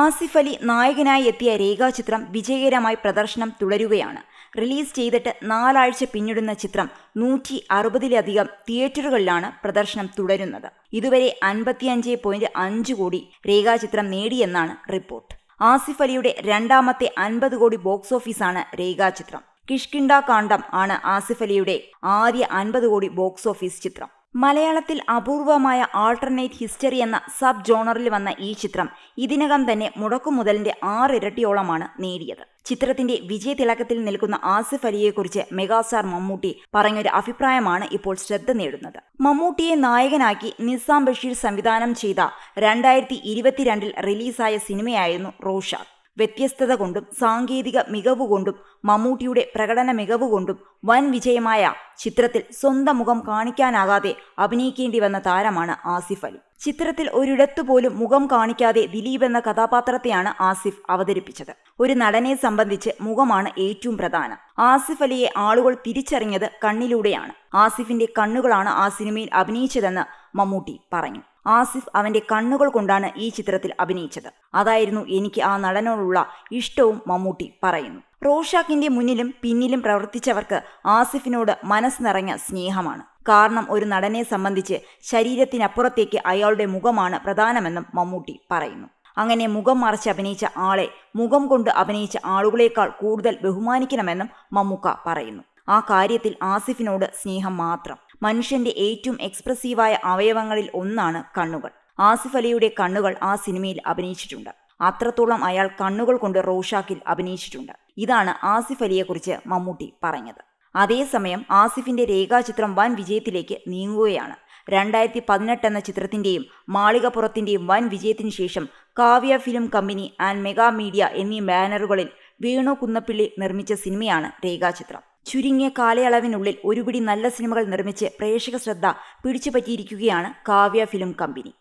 ആസിഫ് അലി നായകനായി എത്തിയ രേഖാചിത്രം വിജയകരമായി പ്രദർശനം തുടരുകയാണ്. റിലീസ് ചെയ്തിട്ട് നാലാഴ്ച പിന്നിടുന്ന ചിത്രം നൂറ്റി അറുപതിലധികം തിയേറ്ററുകളിലാണ് പ്രദർശനം തുടരുന്നത്. ഇതുവരെ അൻപത്തിയഞ്ച് പോയിന്റ് അഞ്ച് കോടി രേഖാചിത്രം നേടിയെന്നാണ് റിപ്പോർട്ട്. ആസിഫ് അലിയുടെ രണ്ടാമത്തെ അൻപത് കോടി ബോക്സ് ഓഫീസാണ് രേഖാചിത്രം. കിഷ്കിണ്ട കാണ്ഡം ആണ് ആസിഫ് അലിയുടെ ആദ്യ അൻപത് കോടി ബോക്സ് ഓഫീസ് ചിത്രം. മലയാളത്തിൽ അപൂർവമായ ആൾട്ടർനേറ്റ് ഹിസ്റ്ററി എന്ന സബ് ജോണറിൽ വന്ന ഈ ചിത്രം ഇതിനകം തന്നെ മുടക്കുമുതലിന്റെ ആറിരട്ടിയോളമാണ് നേടിയത്. ചിത്രത്തിന്റെ വിജയതിളക്കത്തിൽ നിൽക്കുന്ന ആസിഫ് അലിയെക്കുറിച്ച് മെഗാസ്റ്റാർ മമ്മൂട്ടി പറഞ്ഞൊരു അഭിപ്രായമാണ് ഇപ്പോൾ ശ്രദ്ധ നേടുന്നത്. മമ്മൂട്ടിയെ നായകനാക്കി നിസാം ബഷീർ സംവിധാനം ചെയ്ത രണ്ടായിരത്തി ഇരുപത്തിരണ്ടിൽ റിലീസായ സിനിമയായിരുന്നു റോഷാദ്. വ്യത്യസ്തത കൊണ്ടും സാങ്കേതിക മികവുകൊണ്ടും മമ്മൂട്ടിയുടെ പ്രകടന മികവുകൊണ്ടും വൻ വിജയമായ ചിത്രത്തിൽ സ്വന്തം മുഖം കാണിക്കാനാകാതെ അഭിനയിക്കേണ്ടി വന്ന താരമാണ് ആസിഫ് അലി. ചിത്രത്തിൽ ഒരിടത്തു പോലും മുഖം കാണിക്കാതെ ദിലീപ് എന്ന കഥാപാത്രത്തെയാണ് ആസിഫ് അവതരിപ്പിച്ചത്. ഒരു നടനെ സംബന്ധിച്ച് മുഖമാണ് ഏറ്റവും പ്രധാനം. ആസിഫ് അലിയെ ആളുകൾ തിരിച്ചറിഞ്ഞത് കണ്ണിലൂടെയാണ്. ആസിഫിന്റെ കണ്ണുകളാണ് ആ സിനിമയിൽ അഭിനയിച്ചതെന്ന് മമ്മൂട്ടി പറഞ്ഞു. ആസിഫ് അവന്റെ കണ്ണുകൾ കൊണ്ടാണ് ഈ ചിത്രത്തിൽ അഭിനയിച്ചത്. അതായിരുന്നു എനിക്ക് ആ നടനോടുള്ള ഇഷ്ടവും മമ്മൂട്ടി പറയുന്നു. റോഷാക്കിന്റെ മുന്നിലും പിന്നിലും പ്രവർത്തിച്ചവർക്ക് ആസിഫിനോട് മനസ്സ് നിറഞ്ഞ സ്നേഹമാണ്. കാരണം ഒരു നടനെ സംബന്ധിച്ച് ശരീരത്തിനപ്പുറത്തേക്ക് അയാളുടെ മുഖമാണ് പ്രധാനമെന്നും മമ്മൂട്ടി പറയുന്നു. അങ്ങനെ മുഖം മറച്ച് അഭിനയിച്ച ആളെ മുഖം കൊണ്ട് അഭിനയിച്ച ആളുകളേക്കാൾ കൂടുതൽ ബഹുമാനിക്കണമെന്നും മമ്മൂക്ക പറയുന്നു. ആ കാര്യത്തിൽ ആസിഫിനോട് സ്നേഹം മാത്രം. മനുഷ്യന്റെ ഏറ്റവും എക്സ്പ്രസീവായ അവയവങ്ങളിൽ ഒന്നാണ് കണ്ണുകൾ. ആസിഫ് അലിയുടെ കണ്ണുകൾ ആ സിനിമയിൽ അഭിനയിച്ചിട്ടുണ്ട്. അത്രത്തോളം അയാൾ കണ്ണുകൾ കൊണ്ട് റോഷാക്കിൽ അഭിനയിച്ചിട്ടുണ്ട്. ഇതാണ് ആസിഫ് അലിയെക്കുറിച്ച് മമ്മൂട്ടി പറഞ്ഞത്. അതേസമയം ആസിഫിന്റെ രേഖാചിത്രം വൻ വിജയത്തിലേക്ക് നീങ്ങുകയാണ്. രണ്ടായിരത്തി പതിനെട്ട് എന്ന ചിത്രത്തിന്റെയും മാളികപ്പുറത്തിന്റെയും വൻ വിജയത്തിനു ശേഷം Kavya film company and mega media എന്നീ ബാനറുകളിൽ വേണു കുന്നപ്പിള്ളി നിർമ്മിച്ച സിനിമയാണ് രേഖാചിത്രം. ചുരുങ്ങിയ കാലയളവിനുള്ളിൽ ഒരുപിടി നല്ല സിനിമകൾ നിർമ്മിച്ച് പ്രേക്ഷക ശ്രദ്ധ പിടിച്ചുപറ്റിയിരിക്കുകയാണ് കാവ്യ ഫിലിം കമ്പനി.